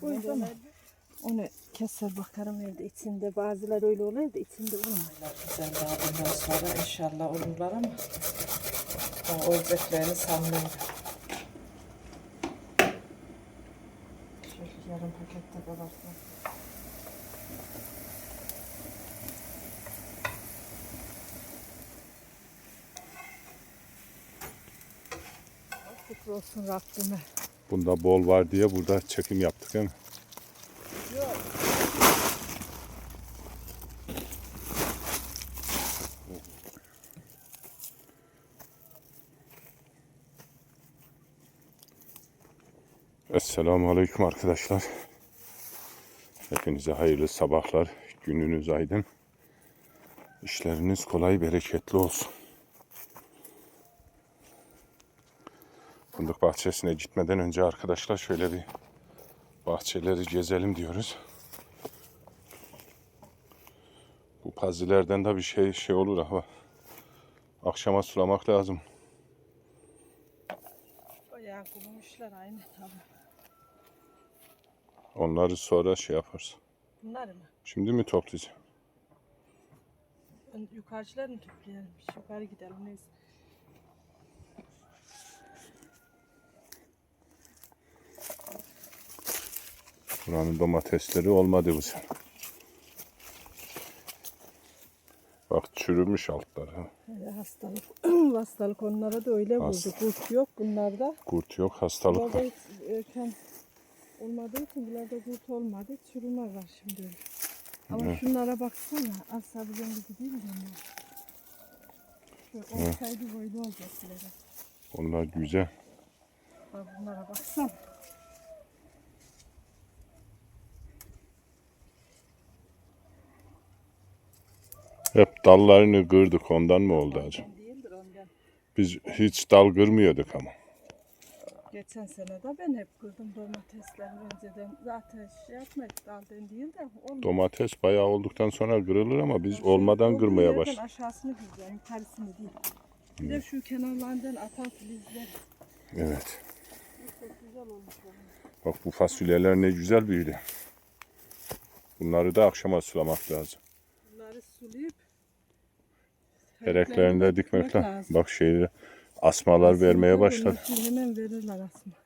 koyuz ama onu keser bakarım evde içinde. Bazıları öyle oluyor da içinde olmuyor. Güzel daha bundan sonra inşallah olurlar ama daha olacaklarını sanmıyorum. Şöyle yarım pakette kabartma. Şükür olsun Rabbime. Bunda bol var diye burada çekim yaptık değil mi? Esselamu Aleyküm arkadaşlar. Hepinize hayırlı sabahlar. Gününüz aydın. İşleriniz kolay, bereketli olsun. Fındık bahçesine gitmeden önce arkadaşlar şöyle bir bahçeleri gezelim diyoruz. Bu pazilerden de bir şey şey olur ama akşama sulamak lazım. Bayağı kurumuşlar aynı tabii. Onları sonra şey yaparız. Bunlar mı? Şimdi mi toplayacağım? Yukarıcılar mı toplayalım? Yukarı gidelim neyse. Buranın domatesleri olmadı bu sene. Bak çürümüş altları. ha. Öyle hastalık. hastalık onlara da öyle vurdu. Hasta. Kurt yok bunlarda. Kurt yok, hastalık Bunlarda var. hiç erken olmadığı için bunlarda kurt olmadı. Çürüme var şimdi öyle. Ama şunlara baksana. Asabıcan bir gideyim de onlar. Şu olsaydı böyle olacakları. Onlar güzel. Bak bunlara baksana. Hep dallarını kırdık ondan mı oldu acaba? Değildir ondan. Biz hiç dal kırmıyorduk ama. Geçen sene de ben hep kırdım domatesleri önceden. Zaten şey yapmadık daldan değil de olmadı. Domates bayağı olduktan sonra kırılır ama biz olmadan kırmaya başladık. Aşağısını kıracağım, yukarısını değil. Bir de şu kenarlardan atan filizler. Evet. Çok güzel olmuş. Bak bu fasulyeler ne güzel büyüdü. Bunları da akşama sulamak lazım. Bunları sulayıp Ereklerini de dikmek lazım. Bak şeyi asmalar Aslında vermeye başladı. şimdi Hemen verirler aslında.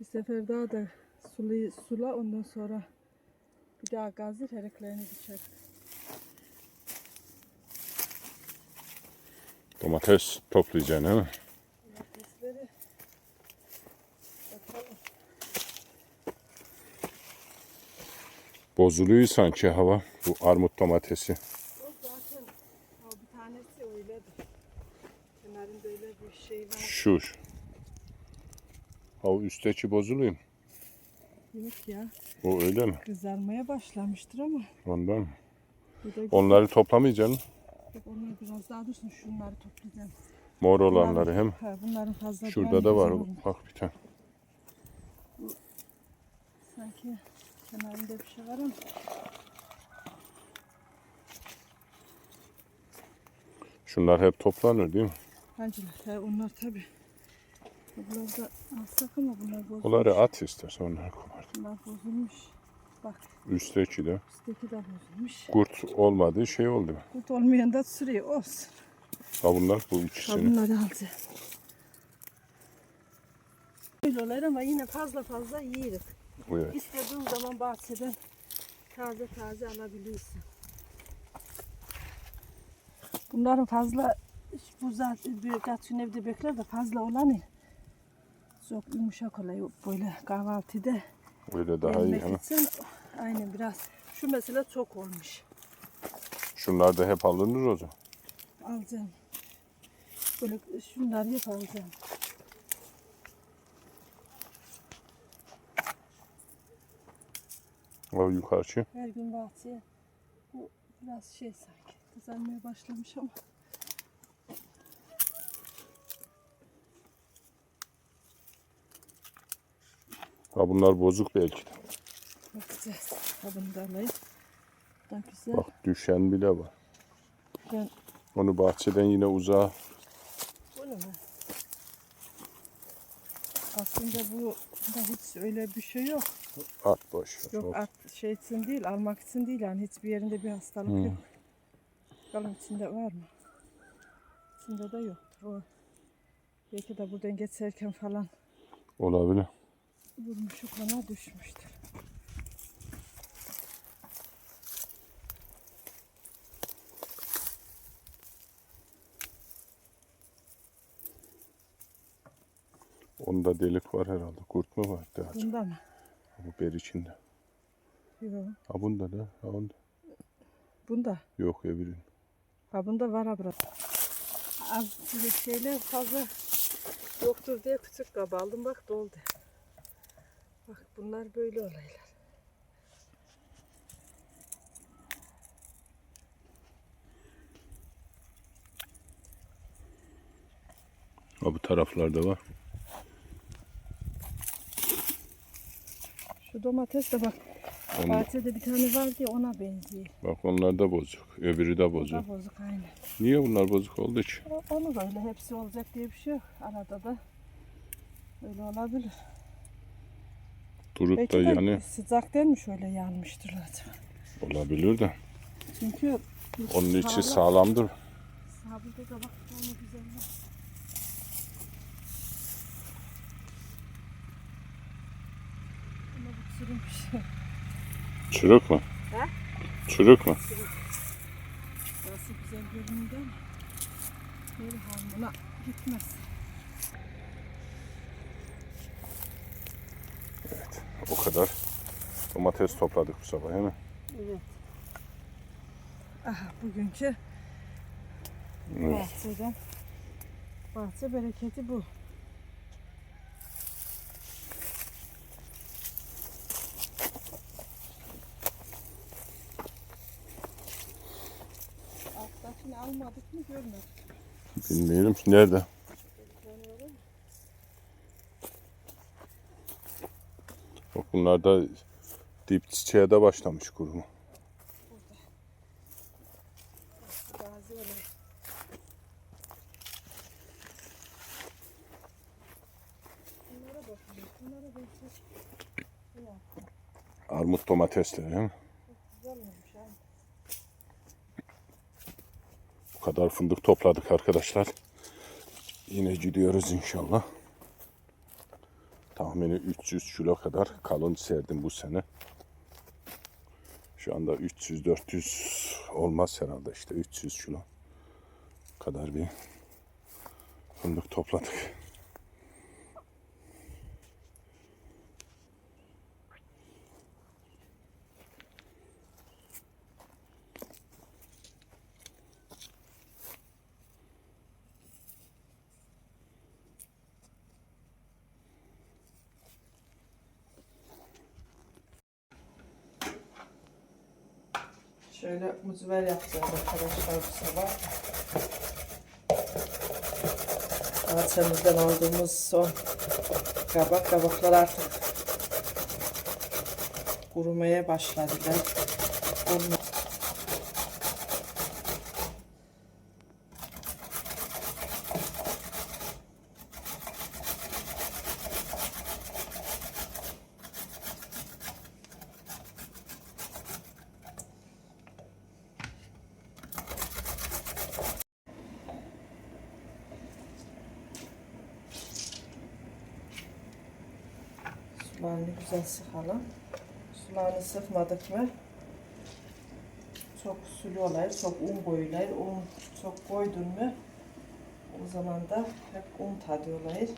Bir sefer daha da sulu, sula ondan sonra bir daha gazır ereklerini diker. Domates toplayacaksın değil mi? Domatesleri bakalım. Bozuluyor sanki hava. Bu armut domatesi. O zaten o bir tanesi öyledir. Kenarında öyle bir şu. Ha üstteki bozuluyor. Yok ya. O öyle mi? Kızarmaya başlamıştır ama. Ondan mı? Onları toplamayacaksın. Yok, onlar biraz daha dursun. Şunları toplayacağım. Mor olanları hem. Ha, bunların fazla Şurada da var. olmuş. Bak bir tane. Sanki kenarında bir şey var ama. Şunlar hep toplanır değil mi? Hancılar. Ha, onlar tabi. Bunlar da alsak ama bunlar bozulmuş. Onları at istersen onları kopart. Bunlar bozulmuş. Bak Üstteki de. üstteki de bozulmuş. Kurt olmadığı şey oldu. Kurt olmayan da sürüyor. Olsun. Ha bunlar bu Ha, ikisini. bunları alacağım. Öyle olur ama yine fazla fazla yiyiriz. Evet. İstediğin zaman bahçeden taze taze alabiliyorsun. Bunların fazla bu zaten birkaç gün evde bekler de fazla olanı çok yumuşak oluyor böyle kahvaltıda Öyle daha iyi. Hani. için aynen biraz şu mesela çok olmuş Şunlar da hep alınır zaman. alacağım böyle şunları yap alacağım O yukarıcı. her gün bahçeye bu biraz şey sanki kızarmaya başlamış ama Ha bunlar bozuk belki de. bakacağız kabını da alayım Bu da güzel Bak düşen bile var. ben Onu bahçeden yine uzağa Bunu mu? Aslında bu da hiç öyle bir şey yok. At boş. Yok at şey için değil, almak için değil yani hiçbir yerinde bir hastalık Hı. yok. Bakalım içinde var mı? İçinde de yoktur. O belki de buradan geçerken falan Olabilir. Vurmuş kana düşmüştür. Onda delik var herhalde. Kurt mu var? Acaba? Bunda mı? Bu ber içinde. Yok. Ha bunda da. Ha onda. Bunda. Yok öbürün. Ha bunda var ha biraz. Az bir şeyler fazla yoktur diye küçük kaba aldım bak doldu. Bak bunlar böyle olaylar. Ha bu taraflarda var. Şu domates de bak Onda, bahçede bir tane var diye ona benziyor. bak onlar da bozuk. Öbürü de O bozuk. da bozuk aynı. Niye bunlar bozuk oldu ki? O- Onu da öyle hepsi olacak diye bir şey yok. Arada da öyle olabilir. Durup Belki da de yani sıcaktan mı şöyle yanmıştır acaba? olabilir de. Çünkü Onun içi sağlam- sağlamdır. Sabırda da bak onu güzel. Ama bu çürümüş. Çürük mü? He? Çürük mü? Nasıl güzel görünüyor ama Meri hamuruna gitmez. O kadar. Domates topladık bu sabah değil mi? Evet. Aha bugünkü Evet. bahçeden bahçe bereketi bu. Alttakini almadık mı görmedik. Bilmiyorum nerede. Bak bunlar da dip çiçeğe de başlamış bakın. Armut domatesleri değil mi? Bu kadar fındık topladık arkadaşlar. Yine gidiyoruz inşallah. Tahmini 300 kilo kadar kalın serdim bu sene. Şu anda 300-400 olmaz herhalde işte 300 kilo kadar bir fındık topladık. Şöyle muziver yapacağız arkadaşlar bu sabah. Bahçemizden aldığımız son kabak. Kabaklar artık kurumaya başladılar. Onun Sularını güzel sıkalım. Sularını sıkmadık mı çok sulu olayır, çok un koyulayır. Un çok koydun mu o zaman da hep un tadı olayır.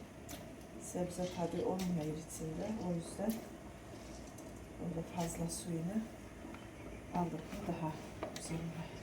Sebze tadı olmuyor içinde. O yüzden öyle fazla suyunu aldık mı daha güzel olur.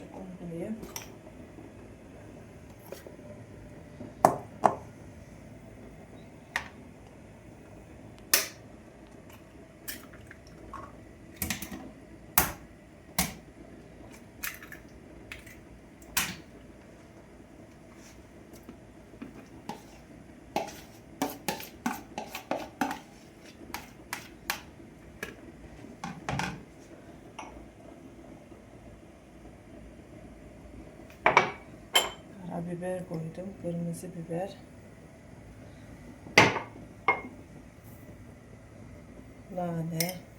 Üç kaşık un koyayım. Biber koydum. Kırmızı biber. Nane.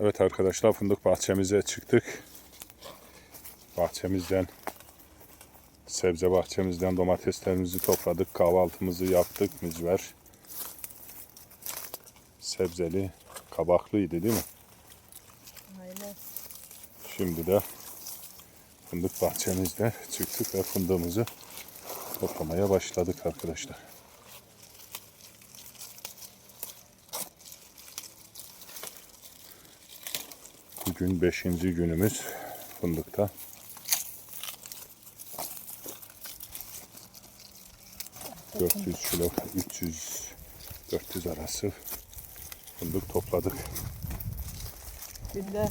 Evet arkadaşlar fındık bahçemize çıktık. Bahçemizden sebze bahçemizden domateslerimizi topladık. Kahvaltımızı yaptık. Mücver sebzeli kabaklıydı değil mi? Aynen. Şimdi de fındık bahçemizde çıktık ve fındığımızı toplamaya başladık arkadaşlar. Bugün 5. günümüz fındıkta. ...400 kilo, 300, 400 arası fındık topladık. Günde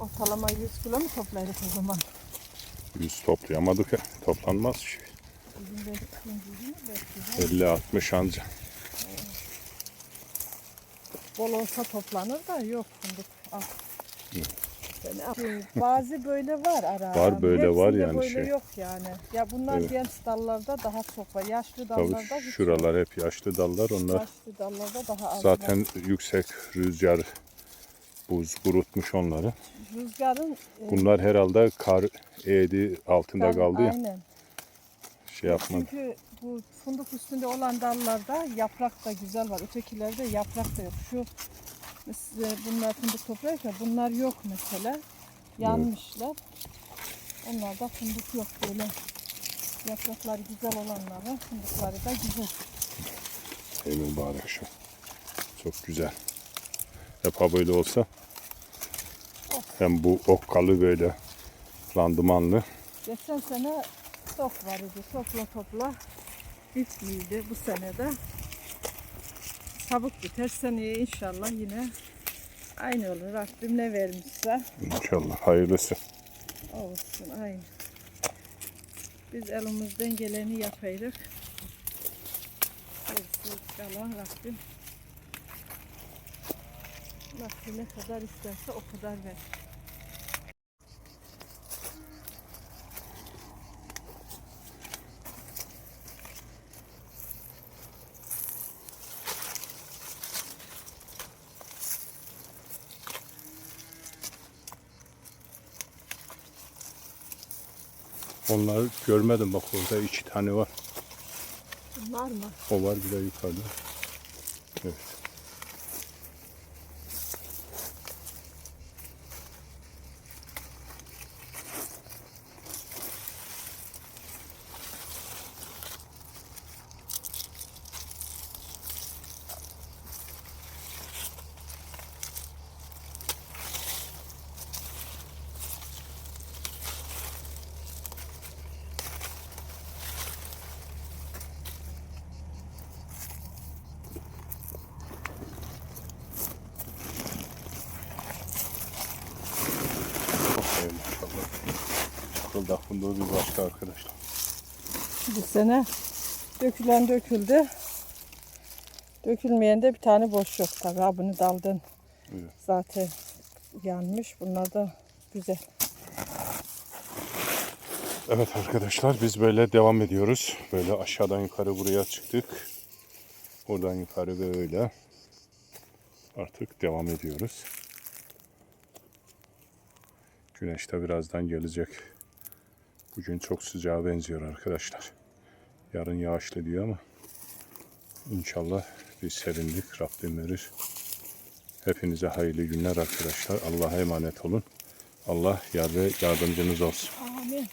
ortalama 100 kilo mu toplarız o zaman? 100 toplayamadık ya, toplanmaz şey. Bugün de ikinci günü 50-60 anca. Bol olsa toplanır da yok fındık. Al. Yani bazı böyle var ara ara. Var, böyle var Hepsinde yani böyle şey. yok yani. Ya bunlar Evet. genç dallarda daha çok var. Yaşlı dallarda Tabii hiç şuralar hep yaşlı dallar. yok. Onlar Yaşlı dallarda daha az. zaten var. yüksek rüzgar, buz kurutmuş onları. rüzgarın e, Bunlar herhalde kar eğdi altında ben- kaldı ya. Aynen. Şey yapmadı. Çünkü bu fındık üstünde olan dallarda yaprak da güzel var. Ötekilerde yaprak da yok. Şu mesela bunlar fındık toplarken bunlar yok mesela. Yanmışlar. Onlarda fındık yok böyle. Yaprakları güzel olanlara fındıkları da güzel. Ey mübarek şu. Çok güzel. Hep ha böyle olsa. Hem bu okkalı böyle randımanlı. Geçen sene sok var idi. Topla topla bitmiydi bu sene de. Çabuk biter. Seneye inşallah yine aynı olur. Rabbim ne vermişse İnşallah hayırlısı. olsun aynı. Biz elimizden geleni yapaydık. Gerisi kalan Rabbim nasıl ne kadar isterse o kadar ver. Onları görmedim bak orada iki tane var. Bunlar mı? O var bir de yukarıda. Evet Bunda bir başka arkadaşlar. Bu sene dökülen döküldü. Dökülmeyen de bir tane boş yok tabii. Ha, bunu daldın. Evet. Zaten yanmış. Bunlar da güzel. Evet arkadaşlar biz böyle devam ediyoruz. Böyle aşağıdan yukarı buraya çıktık. Oradan yukarı böyle. Artık devam ediyoruz. Güneş de birazdan gelecek. Bugün çok sıcağa benziyor arkadaşlar. Yarın yağışlı diyor ama inşallah bir serinlik Rabbim verir. Hepinize hayırlı günler arkadaşlar. Allah'a emanet olun. Allah yar ve yardımcınız olsun. Amin.